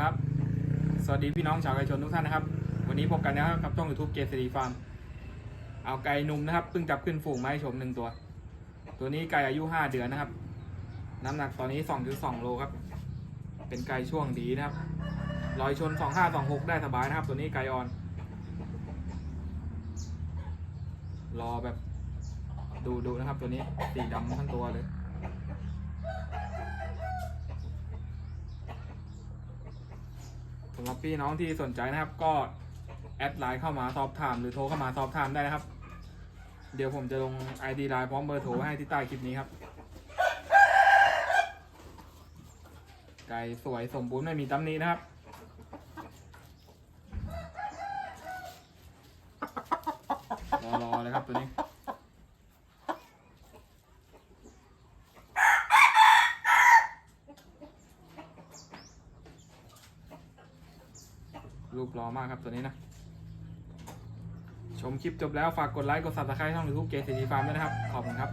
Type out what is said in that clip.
ครับ สวัสดีพี่น้องชาวไก่ชนทุกท่านนะครับ วันนี้พบกันนะครับกับช่องยูทูบเกสตีฟาร์ม เอาไก่นุ่มนะครับเพิ่งจับขึ้นฝูงมาให้ชมหนึ่งตัว ตัวนี้ไก่อายุห้าเดือนนะครับ น้ำหนักตอนนี้สองจุดสองโลครับ เป็นไก่ช่วงดีนะครับ ลอยชนสองห้าสองหกได้สบายนะครับ ตัวนี้ไก่ออน รอแบบดูดูนะครับ ตัวนี้สีดำทั้งตัวเลยำหรับพี่น้องที่สนใจนะครับก็แอดไลน์เข้ามาสอบถามหรือโทรเข้ามาสอบถามได้นะครับ เดี๋ยวผมจะลง ID ไลน์พร้อมเบอร์โทรไว้ให้ที่ใต้คลิปนี้ครับ ไก่สวยสมบูรณ์ไม่มีตำหนินะครับ รอรอเลยครับตัวนี้ รูปรอมากครับตัวนี้นะ ชมคลิปจบแล้วฝากกดไลค์กดซับสไครต์ช่องหรือลูกเกสซีฟาร์มด้วยนะครับ ขอบคุณครับ